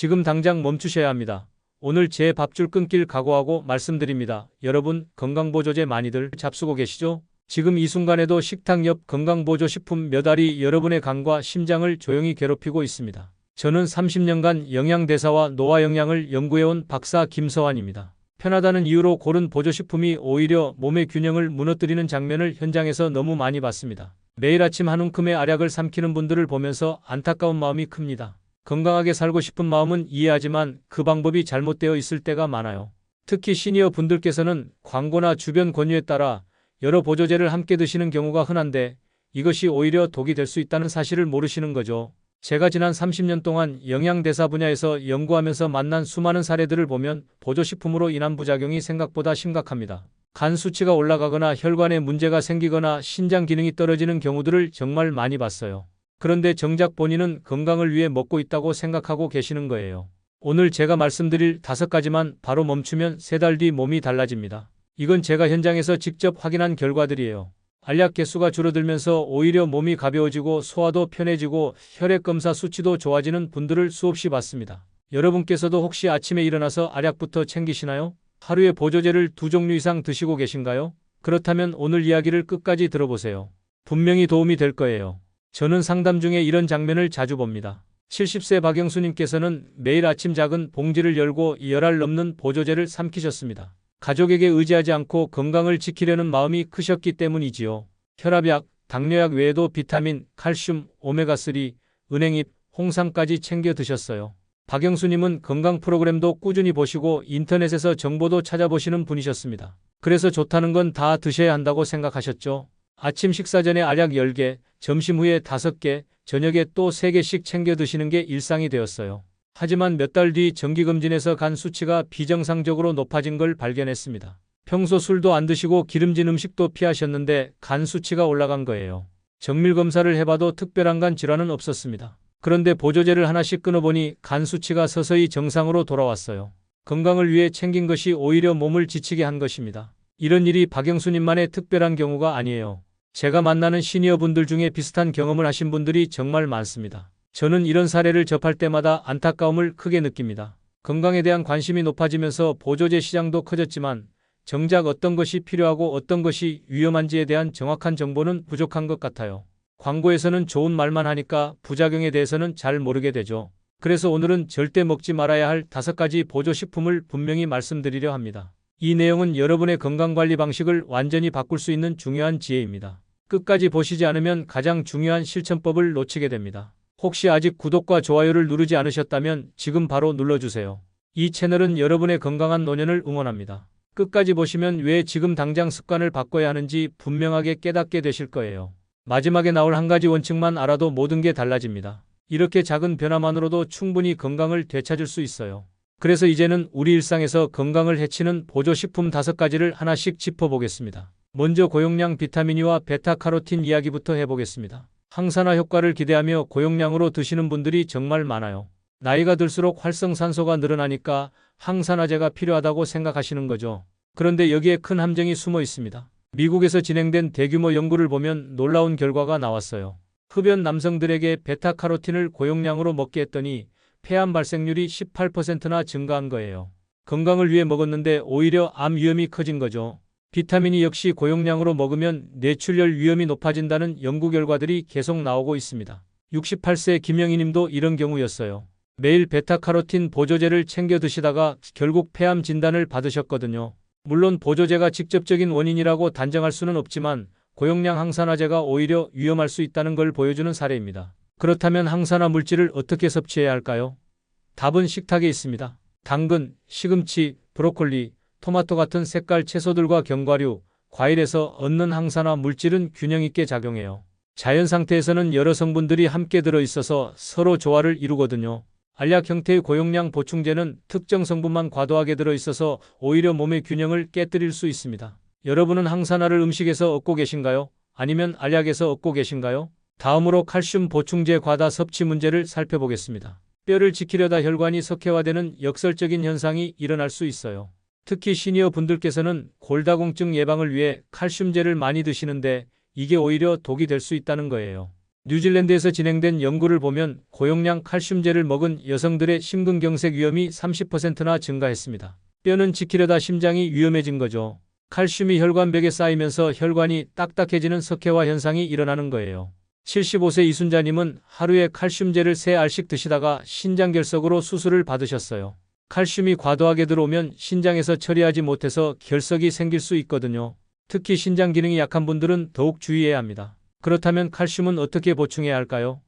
지금 당장 멈추셔야 합니다. 오늘 제 밥줄 끊길 각오하고 말씀드립니다. 여러분 건강보조제 많이들 잡수고 계시죠? 지금 이 순간에도 식탁 옆 건강보조식품 몇 알이 여러분의 간과 심장을 조용히 괴롭히고 있습니다. 저는 30년간 영양대사와 노화영양을 연구해온 박사 김서환입니다. 편하다는 이유로 고른 보조식품이 오히려 몸의 균형을 무너뜨리는 장면을 현장에서 너무 많이 봤습니다. 매일 아침 한 움큼의 알약을 삼키는 분들을 보면서 안타까운 마음이 큽니다. 건강하게 살고 싶은 마음은 이해하지만 그 방법이 잘못되어 있을 때가 많아요. 특히 시니어 분들께서는 광고나 주변 권유에 따라 여러 보조제를 함께 드시는 경우가 흔한데 이것이 오히려 독이 될 수 있다는 사실을 모르시는 거죠. 제가 지난 30년 동안 영양대사 분야에서 연구하면서 만난 수많은 사례들을 보면 보조식품으로 인한 부작용이 생각보다 심각합니다. 간 수치가 올라가거나 혈관에 문제가 생기거나 신장 기능이 떨어지는 경우들을 정말 많이 봤어요. 그런데 정작 본인은 건강을 위해 먹고 있다고 생각하고 계시는 거예요. 오늘 제가 말씀드릴 다섯 가지만 바로 멈추면 세 달 뒤 몸이 달라집니다. 이건 제가 현장에서 직접 확인한 결과들이에요. 알약 개수가 줄어들면서 오히려 몸이 가벼워지고 소화도 편해지고 혈액 검사 수치도 좋아지는 분들을 수없이 봤습니다. 여러분께서도 혹시 아침에 일어나서 알약부터 챙기시나요? 하루에 보조제를 두 종류 이상 드시고 계신가요? 그렇다면 오늘 이야기를 끝까지 들어보세요. 분명히 도움이 될 거예요. 저는 상담 중에 이런 장면을 자주 봅니다. 70세 박영수님께서는 매일 아침 작은 봉지를 열고 열알 넘는 보조제를 삼키셨습니다. 가족에게 의지하지 않고 건강을 지키려는 마음이 크셨기 때문이지요. 혈압약, 당뇨약 외에도 비타민, 칼슘, 오메가3, 은행잎, 홍삼까지 챙겨 드셨어요. 박영수님은 건강 프로그램도 꾸준히 보시고 인터넷에서 정보도 찾아보시는 분이셨습니다. 그래서 좋다는 건 다 드셔야 한다고 생각하셨죠. 아침 식사 전에 알약 10개, 점심 후에 5개, 저녁에 또 3개씩 챙겨 드시는 게 일상이 되었어요. 하지만 몇 달 뒤 정기검진에서 간 수치가 비정상적으로 높아진 걸 발견했습니다. 평소 술도 안 드시고 기름진 음식도 피하셨는데 간 수치가 올라간 거예요. 정밀 검사를 해봐도 특별한 간 질환은 없었습니다. 그런데 보조제를 하나씩 끊어보니 간 수치가 서서히 정상으로 돌아왔어요. 건강을 위해 챙긴 것이 오히려 몸을 지치게 한 것입니다. 이런 일이 박영수님만의 특별한 경우가 아니에요. 제가 만나는 시니어 분들 중에 비슷한 경험을 하신 분들이 정말 많습니다. 저는 이런 사례를 접할 때마다 안타까움을 크게 느낍니다. 건강에 대한 관심이 높아지면서 보조제 시장도 커졌지만 정작 어떤 것이 필요하고 어떤 것이 위험한지에 대한 정확한 정보는 부족한 것 같아요. 광고에서는 좋은 말만 하니까 부작용에 대해서는 잘 모르게 되죠. 그래서 오늘은 절대 먹지 말아야 할 다섯 가지 보조식품을 분명히 말씀드리려 합니다. 이 내용은 여러분의 건강관리 방식을 완전히 바꿀 수 있는 중요한 지혜입니다. 끝까지 보시지 않으면 가장 중요한 실천법을 놓치게 됩니다. 혹시 아직 구독과 좋아요를 누르지 않으셨다면 지금 바로 눌러주세요. 이 채널은 여러분의 건강한 노년을 응원합니다. 끝까지 보시면 왜 지금 당장 습관을 바꿔야 하는지 분명하게 깨닫게 되실 거예요. 마지막에 나올 한 가지 원칙만 알아도 모든 게 달라집니다. 이렇게 작은 변화만으로도 충분히 건강을 되찾을 수 있어요. 그래서 이제는 우리 일상에서 건강을 해치는 보조식품 다섯 가지를 하나씩 짚어보겠습니다. 먼저 고용량 비타민이와 베타카로틴 이야기부터 해보겠습니다. 항산화 효과를 기대하며 고용량으로 드시는 분들이 정말 많아요. 나이가 들수록 활성산소가 늘어나니까 항산화제가 필요하다고 생각하시는 거죠. 그런데 여기에 큰 함정이 숨어 있습니다. 미국에서 진행된 대규모 연구를 보면 놀라운 결과가 나왔어요. 흡연 남성들에게 베타카로틴을 고용량으로 먹게 했더니 폐암 발생률이 18%나 증가한 거예요. 건강을 위해 먹었는데 오히려 암 위험이 커진 거죠. 비타민이 역시 고용량으로 먹으면 뇌출혈 위험이 높아진다는 연구 결과들이 계속 나오고 있습니다. 68세 김영희 님도 이런 경우였어요. 매일 베타카로틴 보조제를 챙겨 드시다가 결국 폐암 진단을 받으셨거든요. 물론 보조제가 직접적인 원인이라고 단정할 수는 없지만 고용량 항산화제가 오히려 위험할 수 있다는 걸 보여주는 사례입니다. 그렇다면 항산화 물질을 어떻게 섭취해야 할까요? 답은 식탁에 있습니다. 당근, 시금치, 브로콜리, 토마토 같은 색깔 채소들과 견과류, 과일에서 얻는 항산화 물질은 균형 있게 작용해요. 자연 상태에서는 여러 성분들이 함께 들어 있어서 서로 조화를 이루거든요. 알약 형태의 고용량 보충제는 특정 성분만 과도하게 들어 있어서 오히려 몸의 균형을 깨뜨릴 수 있습니다. 여러분은 항산화를 음식에서 얻고 계신가요? 아니면 알약에서 얻고 계신가요? 다음으로 칼슘 보충제 과다 섭취 문제를 살펴보겠습니다. 뼈를 지키려다 혈관이 석회화되는 역설적인 현상이 일어날 수 있어요. 특히 시니어 분들께서는 골다공증 예방을 위해 칼슘제를 많이 드시는데 이게 오히려 독이 될 수 있다는 거예요. 뉴질랜드에서 진행된 연구를 보면 고용량 칼슘제를 먹은 여성들의 심근경색 위험이 30%나 증가했습니다. 뼈는 지키려다 심장이 위험해진 거죠. 칼슘이 혈관벽에 쌓이면서 혈관이 딱딱해지는 석회화 현상이 일어나는 거예요. 75세 이순자님은 하루에 칼슘제를 3알씩 드시다가 신장결석으로 수술을 받으셨어요. 칼슘이 과도하게 들어오면 신장에서 처리하지 못해서 결석이 생길 수 있거든요. 특히 신장 기능이 약한 분들은 더욱 주의해야 합니다. 그렇다면 칼슘은 어떻게 보충해야 할까요?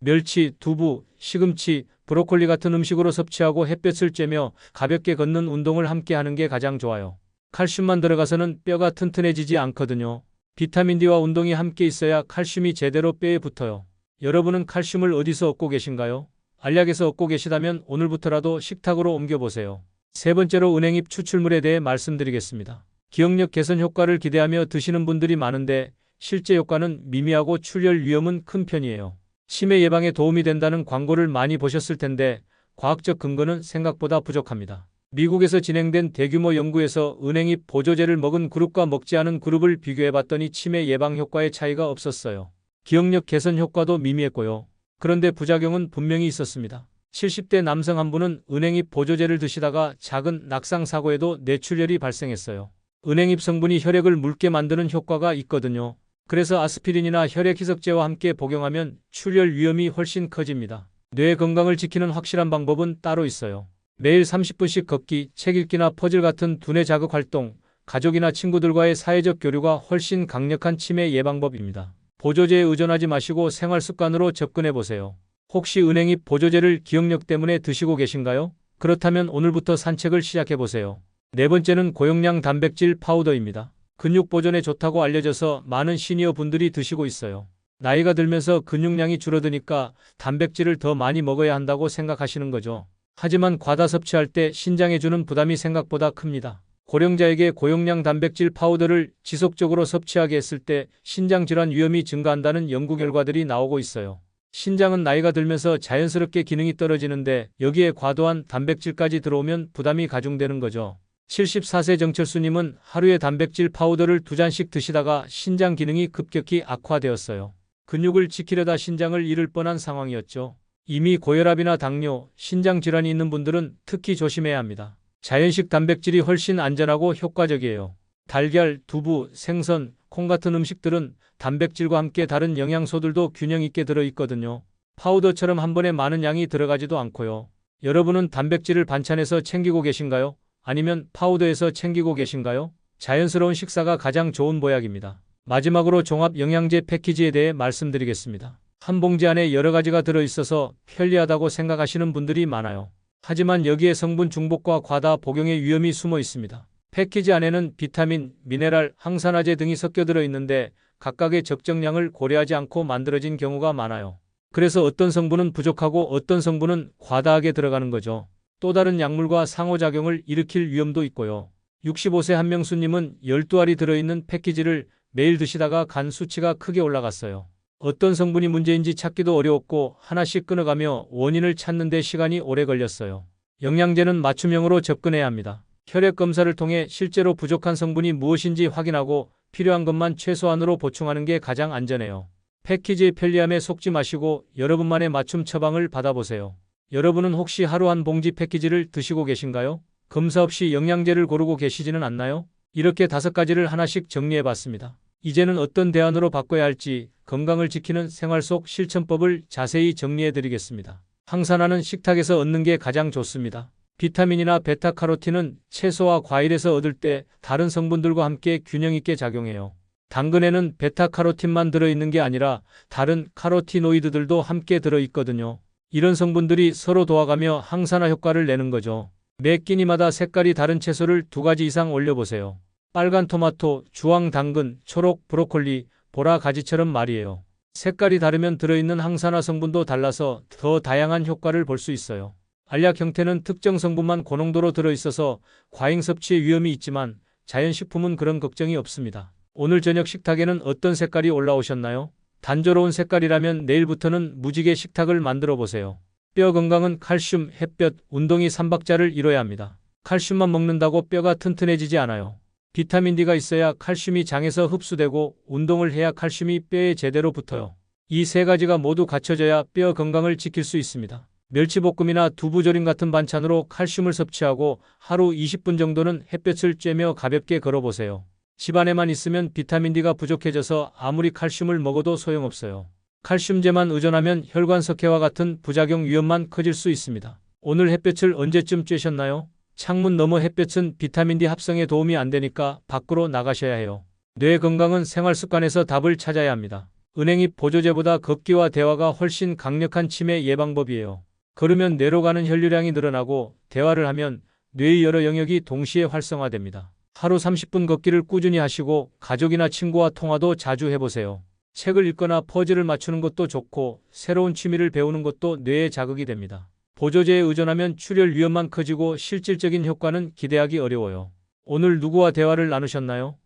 멸치, 두부, 시금치, 브로콜리 같은 음식으로 섭취하고 햇볕을 쬐며 가볍게 걷는 운동을 함께 하는 게 가장 좋아요. 칼슘만 들어가서는 뼈가 튼튼해지지 않거든요. 비타민 D와 운동이 함께 있어야 칼슘이 제대로 뼈에 붙어요. 여러분은 칼슘을 어디서 얻고 계신가요? 알약에서 얻고 계시다면 오늘부터라도 식탁으로 옮겨보세요. 세 번째로 은행잎 추출물에 대해 말씀드리겠습니다. 기억력 개선 효과를 기대하며 드시는 분들이 많은데 실제 효과는 미미하고 출혈 위험은 큰 편이에요. 치매 예방에 도움이 된다는 광고를 많이 보셨을 텐데 과학적 근거는 생각보다 부족합니다. 미국에서 진행된 대규모 연구에서 은행잎 보조제를 먹은 그룹과 먹지 않은 그룹을 비교해봤더니 치매 예방 효과의 차이가 없었어요. 기억력 개선 효과도 미미했고요. 그런데 부작용은 분명히 있었습니다. 70대 남성 한 분은 은행잎 보조제를 드시다가 작은 낙상 사고에도 뇌출혈이 발생했어요. 은행잎 성분이 혈액을 묽게 만드는 효과가 있거든요. 그래서 아스피린이나 혈액 희석제와 함께 복용하면 출혈 위험이 훨씬 커집니다. 뇌 건강을 지키는 확실한 방법은 따로 있어요. 매일 30분씩 걷기, 책 읽기나 퍼즐 같은 두뇌 자극 활동, 가족이나 친구들과의 사회적 교류가 훨씬 강력한 치매 예방법입니다. 보조제에 의존하지 마시고 생활 습관으로 접근해 보세요. 혹시 은행잎 보조제를 기억력 때문에 드시고 계신가요? 그렇다면 오늘부터 산책을 시작해 보세요. 네 번째는 고용량 단백질 파우더입니다. 근육 보존에 좋다고 알려져서 많은 시니어 분들이 드시고 있어요. 나이가 들면서 근육량이 줄어드니까 단백질을 더 많이 먹어야 한다고 생각하시는 거죠. 하지만 과다 섭취할 때 신장에 주는 부담이 생각보다 큽니다. 고령자에게 고용량 단백질 파우더를 지속적으로 섭취하게 했을 때 신장 질환 위험이 증가한다는 연구 결과들이 나오고 있어요. 신장은 나이가 들면서 자연스럽게 기능이 떨어지는데 여기에 과도한 단백질까지 들어오면 부담이 가중되는 거죠. 74세 정철수님은 하루에 단백질 파우더를 두 잔씩 드시다가 신장 기능이 급격히 악화되었어요. 근육을 지키려다 신장을 잃을 뻔한 상황이었죠. 이미 고혈압이나 당뇨, 신장 질환이 있는 분들은 특히 조심해야 합니다. 자연식 단백질이 훨씬 안전하고 효과적이에요. 달걀, 두부, 생선, 콩 같은 음식들은 단백질과 함께 다른 영양소들도 균형 있게 들어 있거든요. 파우더처럼 한 번에 많은 양이 들어가지도 않고요. 여러분은 단백질을 반찬에서 챙기고 계신가요? 아니면 파우더에서 챙기고 계신가요? 자연스러운 식사가 가장 좋은 보약입니다. 마지막으로 종합 영양제 패키지에 대해 말씀드리겠습니다. 한 봉지 안에 여러 가지가 들어있어서 편리하다고 생각하시는 분들이 많아요. 하지만 여기에 성분 중복과 과다 복용의 위험이 숨어 있습니다. 패키지 안에는 비타민, 미네랄, 항산화제 등이 섞여 들어 있는데 각각의 적정량을 고려하지 않고 만들어진 경우가 많아요. 그래서 어떤 성분은 부족하고 어떤 성분은 과다하게 들어가는 거죠. 또 다른 약물과 상호작용을 일으킬 위험도 있고요. 65세 한명수님은 12알이 들어있는 패키지를 매일 드시다가 간 수치가 크게 올라갔어요. 어떤 성분이 문제인지 찾기도 어려웠고 하나씩 끊어가며 원인을 찾는 데 시간이 오래 걸렸어요. 영양제는 맞춤형으로 접근해야 합니다. 혈액 검사를 통해 실제로 부족한 성분이 무엇인지 확인하고 필요한 것만 최소한으로 보충하는 게 가장 안전해요. 패키지의 편리함에 속지 마시고 여러분만의 맞춤 처방을 받아보세요. 여러분은 혹시 하루 한 봉지 패키지를 드시고 계신가요? 검사 없이 영양제를 고르고 계시지는 않나요? 이렇게 다섯 가지를 하나씩 정리해 봤습니다. 이제는 어떤 대안으로 바꿔야 할지 건강을 지키는 생활 속 실천법을 자세히 정리해 드리겠습니다. 항산화는 식탁에서 얻는 게 가장 좋습니다. 비타민이나 베타카로틴은 채소와 과일에서 얻을 때 다른 성분들과 함께 균형 있게 작용해요. 당근에는 베타카로틴만 들어있는 게 아니라 다른 카로티노이드들도 함께 들어있거든요. 이런 성분들이 서로 도와가며 항산화 효과를 내는 거죠. 매 끼니마다 색깔이 다른 채소를 두 가지 이상 올려보세요. 빨간 토마토, 주황 당근, 초록 브로콜리, 보라 가지처럼 말이에요. 색깔이 다르면 들어있는 항산화 성분도 달라서 더 다양한 효과를 볼 수 있어요. 알약 형태는 특정 성분만 고농도로 들어있어서 과잉 섭취의 위험이 있지만 자연식품은 그런 걱정이 없습니다. 오늘 저녁 식탁에는 어떤 색깔이 올라오셨나요? 단조로운 색깔이라면 내일부터는 무지개 식탁을 만들어 보세요. 뼈 건강은 칼슘, 햇볕, 운동이 삼박자를 이뤄야 합니다. 칼슘만 먹는다고 뼈가 튼튼해지지 않아요. 비타민 D가 있어야 칼슘이 장에서 흡수되고 운동을 해야 칼슘이 뼈에 제대로 붙어요. 이 세 가지가 모두 갖춰져야 뼈 건강을 지킬 수 있습니다. 멸치볶음이나 두부조림 같은 반찬으로 칼슘을 섭취하고 하루 20분 정도는 햇볕을 쬐며 가볍게 걸어보세요. 집안에만 있으면 비타민 D가 부족해져서 아무리 칼슘을 먹어도 소용없어요. 칼슘제만 의존하면 혈관 석회와 같은 부작용 위험만 커질 수 있습니다. 오늘 햇볕을 언제쯤 쬐셨나요? 창문 너머 햇볕은 비타민 D 합성에 도움이 안 되니까 밖으로 나가셔야 해요. 뇌 건강은 생활 습관에서 답을 찾아야 합니다. 은행잎 보조제보다 걷기와 대화가 훨씬 강력한 치매 예방법이에요. 걸으면 뇌로 가는 혈류량이 늘어나고 대화를 하면 뇌의 여러 영역이 동시에 활성화됩니다. 하루 30분 걷기를 꾸준히 하시고 가족이나 친구와 통화도 자주 해보세요. 책을 읽거나 퍼즐을 맞추는 것도 좋고 새로운 취미를 배우는 것도 뇌에 자극이 됩니다. 보조제에 의존하면 출혈 위험만 커지고 실질적인 효과는 기대하기 어려워요. 오늘 누구와 대화를 나누셨나요?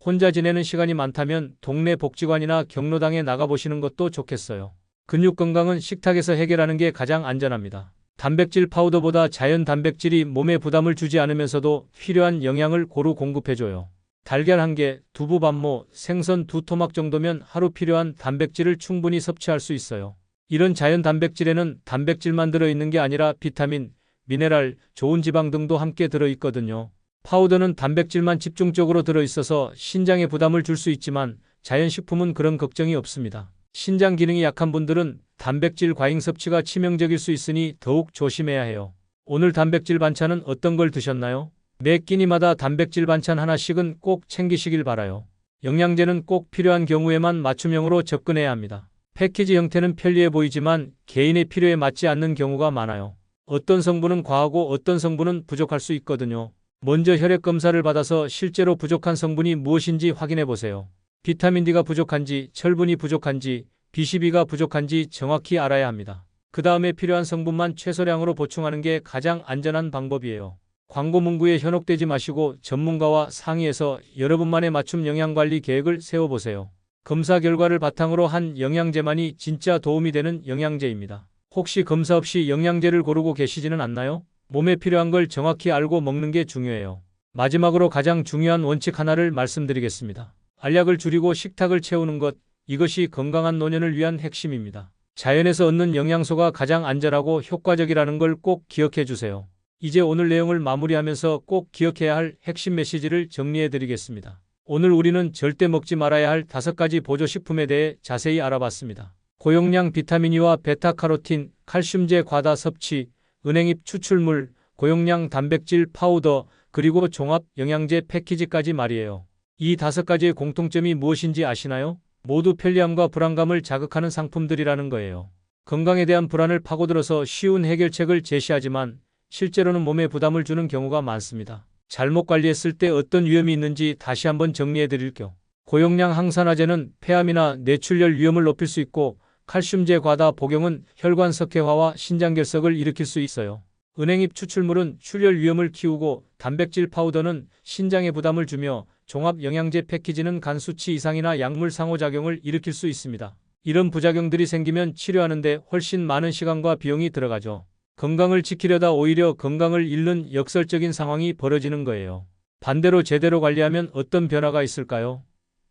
혼자 지내는 시간이 많다면 동네 복지관이나 경로당에 나가보시는 것도 좋겠어요. 근육 건강은 식탁에서 해결하는 게 가장 안전합니다. 단백질 파우더보다 자연 단백질이 몸에 부담을 주지 않으면서도 필요한 영양을 고루 공급해줘요. 달걀 한 개, 두부 반모, 생선 두 토막 정도면 하루 필요한 단백질을 충분히 섭취할 수 있어요. 이런 자연 단백질에는 단백질만 들어있는 게 아니라 비타민, 미네랄, 좋은 지방 등도 함께 들어있거든요. 파우더는 단백질만 집중적으로 들어있어서 신장에 부담을 줄 수 있지만 자연식품은 그런 걱정이 없습니다. 신장 기능이 약한 분들은 단백질 과잉 섭취가 치명적일 수 있으니 더욱 조심해야 해요. 오늘 단백질 반찬은 어떤 걸 드셨나요? 매 끼니마다 단백질 반찬 하나씩은 꼭 챙기시길 바라요. 영양제는 꼭 필요한 경우에만 맞춤형으로 접근해야 합니다. 패키지 형태는 편리해 보이지만 개인의 필요에 맞지 않는 경우가 많아요. 어떤 성분은 과하고 어떤 성분은 부족할 수 있거든요. 먼저 혈액 검사를 받아서 실제로 부족한 성분이 무엇인지 확인해 보세요. 비타민 D가 부족한지, 철분이 부족한지, B12가 부족한지 정확히 알아야 합니다. 그 다음에 필요한 성분만 최소량으로 보충하는 게 가장 안전한 방법이에요. 광고 문구에 현혹되지 마시고 전문가와 상의해서 여러분만의 맞춤 영양관리 계획을 세워보세요. 검사 결과를 바탕으로 한 영양제만이 진짜 도움이 되는 영양제입니다. 혹시 검사 없이 영양제를 고르고 계시지는 않나요? 몸에 필요한 걸 정확히 알고 먹는 게 중요해요. 마지막으로 가장 중요한 원칙 하나를 말씀드리겠습니다. 알약을 줄이고 식탁을 채우는 것, 이것이 건강한 노년을 위한 핵심입니다. 자연에서 얻는 영양소가 가장 안전하고 효과적이라는 걸 꼭 기억해 주세요. 이제 오늘 내용을 마무리하면서 꼭 기억해야 할 핵심 메시지를 정리해 드리겠습니다. 오늘 우리는 절대 먹지 말아야 할 다섯 가지 보조식품에 대해 자세히 알아봤습니다. 고용량 비타민이와 베타카로틴, 칼슘제 과다 섭취, 은행잎 추출물, 고용량 단백질 파우더, 그리고 종합 영양제 패키지까지 말이에요. 이 다섯 가지의 공통점이 무엇인지 아시나요? 모두 편리함과 불안감을 자극하는 상품들이라는 거예요. 건강에 대한 불안을 파고들어서 쉬운 해결책을 제시하지만 실제로는 몸에 부담을 주는 경우가 많습니다. 잘못 관리했을 때 어떤 위험이 있는지 다시 한번 정리해 드릴게요. 고용량 항산화제는 폐암이나 뇌출혈 위험을 높일 수 있고 칼슘제 과다 복용은 혈관 석회화와 신장결석을 일으킬 수 있어요. 은행잎 추출물은 출혈 위험을 키우고 단백질 파우더는 신장에 부담을 주며 종합 영양제 패키지는 간 수치 이상이나 약물 상호작용을 일으킬 수 있습니다. 이런 부작용들이 생기면 치료하는데 훨씬 많은 시간과 비용이 들어가죠. 건강을 지키려다 오히려 건강을 잃는 역설적인 상황이 벌어지는 거예요. 반대로 제대로 관리하면 어떤 변화가 있을까요?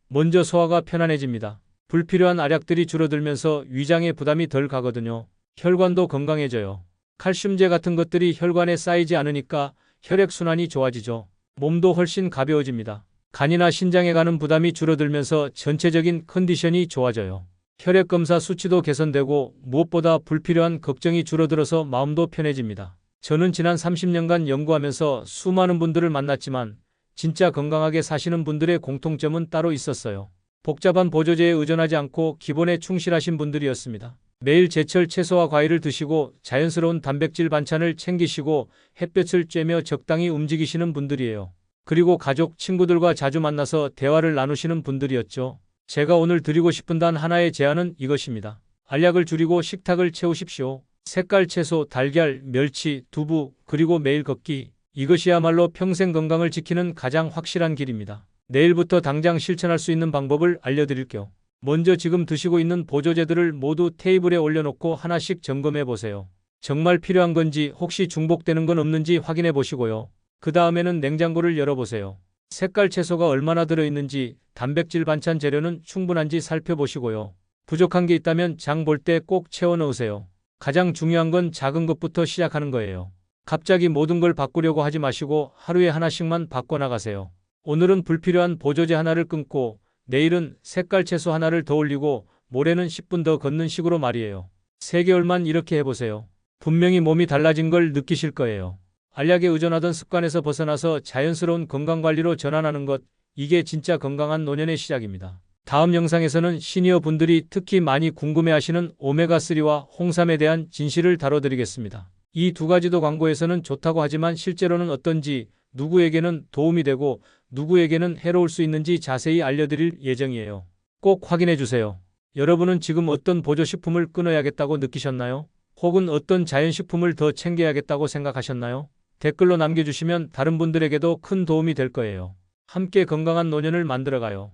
먼저 소화가 편안해집니다. 불필요한 알약들이 줄어들면서 위장에 부담이 덜 가거든요. 혈관도 건강해져요. 칼슘제 같은 것들이 혈관에 쌓이지 않으니까 혈액순환이 좋아지죠. 몸도 훨씬 가벼워집니다. 간이나 신장에 가는 부담이 줄어들면서 전체적인 컨디션이 좋아져요. 혈액 검사 수치도 개선되고 무엇보다 불필요한 걱정이 줄어들어서 마음도 편해집니다. 저는 지난 30년간 연구하면서 수많은 분들을 만났지만 진짜 건강하게 사시는 분들의 공통점은 따로 있었어요. 복잡한 보조제에 의존하지 않고 기본에 충실하신 분들이었습니다. 매일 제철 채소와 과일을 드시고 자연스러운 단백질 반찬을 챙기시고 햇볕을 쬐며 적당히 움직이시는 분들이에요. 그리고 가족, 친구들과 자주 만나서 대화를 나누시는 분들이었죠. 제가 오늘 드리고 싶은 단 하나의 제안은 이것입니다. 알약을 줄이고 식탁을 채우십시오. 색깔 채소, 달걀, 멸치, 두부, 그리고 매일 걷기. 이것이야말로 평생 건강을 지키는 가장 확실한 길입니다. 내일부터 당장 실천할 수 있는 방법을 알려드릴게요. 먼저 지금 드시고 있는 보조제들을 모두 테이블에 올려놓고 하나씩 점검해 보세요. 정말 필요한 건지 혹시 중복되는 건 없는지 확인해 보시고요. 그 다음에는 냉장고를 열어보세요. 색깔 채소가 얼마나 들어있는지, 단백질 반찬 재료는 충분한지 살펴보시고요. 부족한 게 있다면 장 볼 때 꼭 채워 넣으세요. 가장 중요한 건 작은 것부터 시작하는 거예요. 갑자기 모든 걸 바꾸려고 하지 마시고 하루에 하나씩만 바꿔나가세요. 오늘은 불필요한 보조제 하나를 끊고 내일은 색깔 채소 하나를 더 올리고 모레는 10분 더 걷는 식으로 말이에요. 3개월만 이렇게 해보세요. 분명히 몸이 달라진 걸 느끼실 거예요. 알약에 의존하던 습관에서 벗어나서 자연스러운 건강관리로 전환하는 것, 이게 진짜 건강한 노년의 시작입니다. 다음 영상에서는 시니어 분들이 특히 많이 궁금해하시는 오메가3와 홍삼에 대한 진실을 다뤄드리겠습니다. 이 두 가지도 광고에서는 좋다고 하지만 실제로는 어떤지, 누구에게는 도움이 되고 누구에게는 해로울 수 있는지 자세히 알려드릴 예정이에요. 꼭 확인해 주세요. 여러분은 지금 어떤 보조식품을 끊어야겠다고 느끼셨나요? 혹은 어떤 자연식품을 더 챙겨야겠다고 생각하셨나요? 댓글로 남겨주시면 다른 분들에게도 큰 도움이 될 거예요. 함께 건강한 노년을 만들어가요.